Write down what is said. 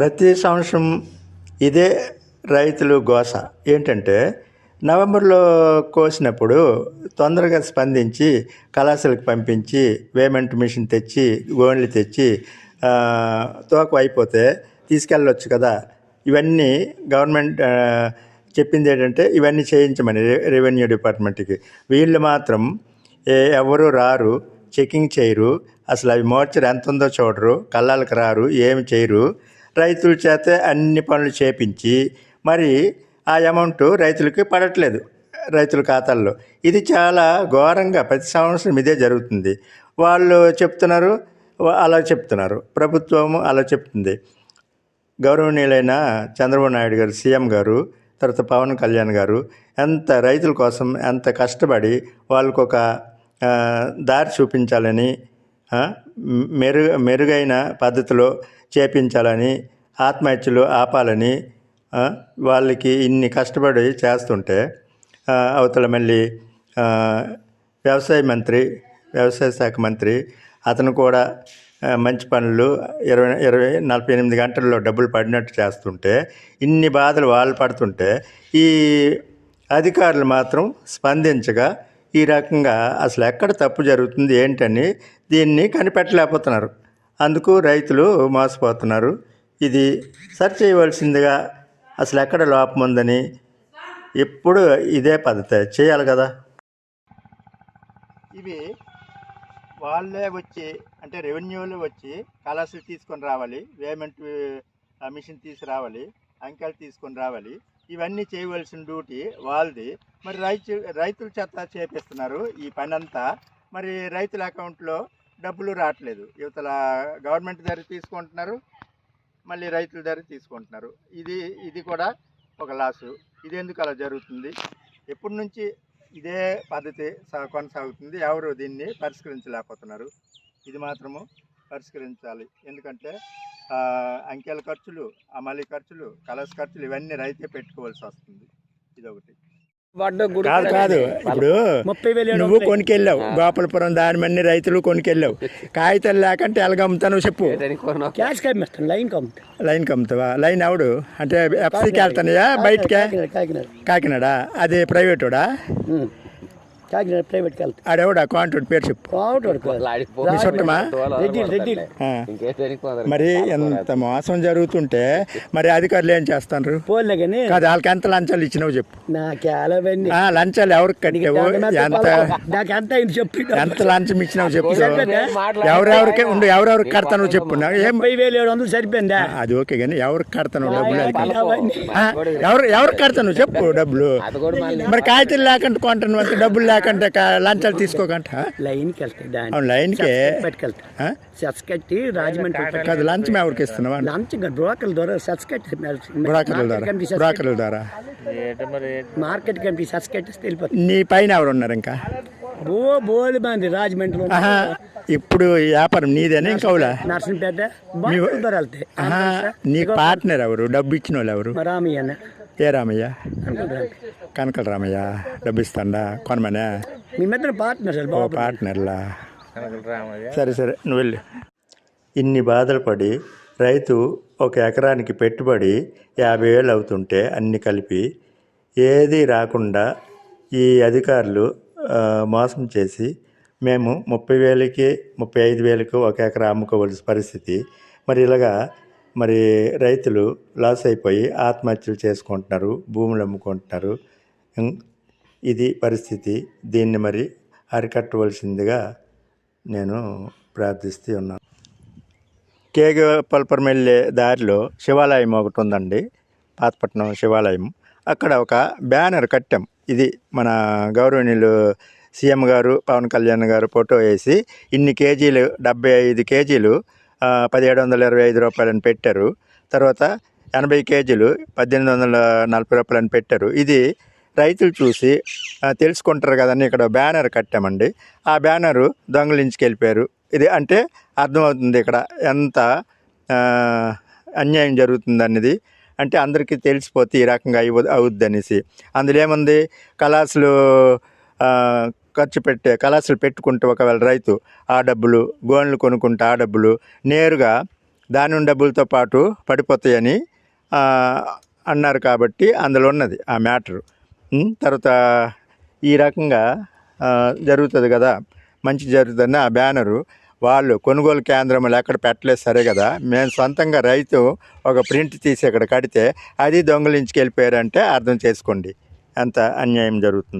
ప్రతి సంవత్సరం ఇదే రైతులు గోస. ఏంటంటే నవంబర్లో కోసినప్పుడు తొందరగా స్పందించి కళాశాలకు పంపించి వేమెంట్ మిషన్ తెచ్చి గోన్లు తెచ్చి ఆ, తోక అయిపోతే తీసుకెళ్ళొచ్చు కదా. ఇవన్నీ గవర్నమెంట్ చెప్పింది ఏంటంటే ఇవన్నీ చేయించమని రెవెన్యూ డిపార్ట్మెంట్కి. వీళ్ళు మాత్రం ఏ ఎవరు రారు చెకింగ్ చేయరు అసలు అవి మోర్చర్ ఎంత ఉందో చూడరు కళ్ళాలకు రారు ఏమి చేయరు. రైతుల చేత అన్ని పనులు చేపించి మరి ఆ అమౌంట్ రైతులకి పడట్లేదు రైతుల ఖాతాల్లో. ఇది చాలా ఘోరంగా ప్రతి సంవత్సరం ఇదే జరుగుతుంది. వాళ్ళు చెప్తున్నారు అలా చెప్తున్నారు. ప్రభుత్వము అలా చెప్తుంది. గౌరవనీయులైన చంద్రబాబు నాయుడు గారు సీఎం గారు తర్వాత పవన్ కళ్యాణ్ గారు ఎంత రైతుల కోసం ఎంత కష్టపడి వాళ్ళకు ఒక దారి చూపించాలని మెరు మెరుగైన పద్ధతిలో చేపించాలని ఆత్మహత్యలు ఆపాలని వాళ్ళకి ఇన్ని కష్టపడి చేస్తుంటే అవతల మళ్ళీ వ్యవసాయ మంత్రి వ్యవసాయ శాఖ మంత్రి అతను కూడా మంచి పనులు ఇరవై ఇరవై నలభై ఎనిమిది గంటల్లో డబ్బులు పడినట్టు చేస్తుంటే ఇన్ని బాధలు వాళ్ళు పడుతుంటే ఈ అధికారులు మాత్రం స్పందించగా ఈ రకంగా అసలు ఎక్కడ తప్పు జరుగుతుంది ఏంటని దీన్ని కనిపెట్టలేకపోతున్నారు. అందుకు రైతులు మోసపోతున్నారు. ఇది సరి చేయవలసిందిగా అసలు ఎక్కడ లోపం ఉందని ఎప్పుడు ఇదే పద్ధతి చేయాలి కదా. ఇవి వాళ్ళే వచ్చి అంటే రెవెన్యూలు వచ్చి కలర్స్ తీసుకొని రావాలి వేమెంట్ మిషన్ తీసుకురావాలి అంకెలు తీసుకొని రావాలి. ఇవన్నీ చేయవలసిన డ్యూటీ వాళ్ళది. మరి రైతు రైతుల చేత చేపిస్తున్నారు ఈ పని అంతా మరి రైతుల అకౌంట్లో డబ్బులు రావట్లేదు. యువతల గవర్నమెంట్ దగ్గర తీసుకుంటున్నారు మళ్ళీ రైతుల దగ్గర తీసుకుంటున్నారు. ఇది ఇది కూడా ఒక లాసు. ఇది ఎందుకు అలా జరుగుతుంది? ఎప్పటి నుంచి ఇదే పద్ధతి కొనసాగుతుంది? ఎవరు దీన్ని పరిష్కరించలేకపోతున్నారు? ఇది మాత్రము పరిష్కరించాలి. ఎందుకంటే అంకెల ఖర్చులు అమలు ఖర్చులు కలర్స్ ఖర్చులు ఇవన్నీ రైతే పెట్టుకోవాల్సి వస్తుంది. ఇదొకటి. గుడి కాదు కాదు. ఇప్పుడు నువ్వు. కొనుకెళ్ళావు గోపాలపురం దానిమన్ని రైతులు కొనుకెళ్ళావు కాగితాలు లేకంటే ఎలాగమ్ముతాను చెప్పు. క్యాష్ కమ్మిస్తాను లైన్ లైన్ కమ్ముతావా? లైన్ ఎవడు? అంటే ఎఫ్సీకి వెళ్తానయా బయటకే? కాకినాడ అది ప్రైవేటోడా. కాకినాడ ప్రైవేట్కి వెళ్తాను ఆడెవడా కాంట్రాక్ట్ పేరు చెప్పు. కావటం మీ చుట్టమా రెడ్డి రెడ్డి. మరి ఎంత మోసం జరుగుతుంటే మరి అధికారులు ఏం చేస్తారు? పోలే కానీ కాదు వాళ్ళకి ఎంత లంచాలు ఇచ్చినావు చెప్పు. నాకు అలవన్నీ ఆ, లంచాలు ఎవరికి కట్టావు ఎంత? నాకు ఎంత అయింది చెప్పి. ఎంత లంచం ఇచ్చినావు చెప్పు. ఎవరెవరికి ఉండు ఎవరెవరికి కడతాను చెప్పు. ఏం? వేలు ఏడు వందలు సరిపోయిందా? అది ఓకే కానీ ఎవరికి కడతాను డబ్బులు అది ఎవరు ఎవరికి కడతాను చెప్పు డబ్బులు. మరి కాగితాలు లేకుండా కొంటాను డబ్బులు లేకుంటే లంచాలు తీసుకోకంట లైన్కి వెళ్తాయి లైన్కే. పట్టుకెళ్తా? సెట్స్ కట్టి రాజమండ్రి. కాదు లంచం ఎవరికి ఇస్తున్నావా లంచ్ బ్రోకర్ల ద్వారా సెట్స్ కట్టి బ్రోకర్ల ద్వారా. బ్రోకర్ల ద్వారా. మార్కెట్ కమిటీ సెట్స్ కట్టేస్తే వెళ్ళిపోతుంది నీ పైన ఎవరు ఉన్నారు ఇంకా? బో బోలు మంది రాజమండ్రిలో ఆహా ఇప్పుడు ఈ వ్యాపారం నీదేనా ఇంకవులా నర్సంపేట నీకు పార్ట్నర్ ఎవరు? డబ్బు ఇచ్చిన వాళ్ళు ఎవరు? రామయ్య ఏ రామయ్య? అనుకుంటాను కనకల రామయ్య డబ్బు ఇస్తాడా కొనమనే? మీ మధ్యన పార్ట్నర్ సార్ ఓ పార్ట్నర్లా సరే సరే నువ్వు వెళ్ళు. ఇన్ని బాధలు పడి రైతు ఒక ఎకరానికి పెట్టుబడి యాభై వేలు అవుతుంటే అన్ని కలిపి ఏది రాకుండా ఈ అధికారులు మోసం చేసి మేము ముప్పై వేలకి ముప్పై ఐదు వేలకు ఒక ఎకరా అమ్ముకోవాల్సిన పరిస్థితి. మరి ఇలాగా మరి రైతులు లాస్ అయిపోయి ఆత్మహత్యలు చేసుకుంటున్నారు భూములు అమ్ముకుంటున్నారు. ఇది పరిస్థితి. దీన్ని మరి అరికట్టవలసిందిగా నేను ప్రార్థిస్తూ ఉన్నాను. కేగపల్పురం వెళ్ళే దారిలో శివాలయం ఒకటి ఉందండి. పాతపట్నం శివాలయం. అక్కడ ఒక బ్యానర్ కట్టాం. ఇది మన గౌరవనీయులు సీఎం గారు పవన్ కళ్యాణ్ గారు ఫోటో వేసి ఇన్ని కేజీలు డెబ్బై ఐదు కేజీలు పదిహేడు వందల ఇరవై ఐదు రూపాయలని పెట్టారు. తర్వాత ఎనభై కేజీలు పద్దెనిమిది వందల నలభై రూపాయలని పెట్టారు. ఇది రైతులు చూసి తెలుసుకుంటారు కదండి ఇక్కడ బ్యానర్ కట్టామండి. ఆ బ్యానరు దొంగలించుకెళ్ళిపోయారు. ఇది అంటే అర్థమవుతుంది ఇక్కడ ఎంత అన్యాయం జరుగుతుంది అనేది అంటే అందరికీ తెలిసిపోతే ఈ రకంగా అయి అవుద్ది అనేసి అందులో ఏముంది కళాసులు ఖర్చు పెట్టే కళాసులు పెట్టుకుంటే ఒకవేళ రైతు ఆ డబ్బులు గోన్లు కొనుక్కుంటే ఆ డబ్బులు నేరుగా దాని డబ్బులతో పాటు పడిపోతాయని అన్నారు కాబట్టి అందులో ఉన్నది ఆ మ్యాటరు. తర్వాత ఈ రకంగా జరుగుతుంది కదా. మంచి జరుగుతుందని ఆ బ్యానరు. వాళ్ళు కొనుగోలు కేంద్రంలో ఎక్కడ పెట్టలేదు సరే కదా. మేము సొంతంగా రైతు ఒక ప్రింట్ తీసి ఇక్కడ కడితే అది దొంగలించుకెళ్ళిపోయారంటే అర్థం చేసుకోండి. అంత అన్యాయం జరుగుతుంది.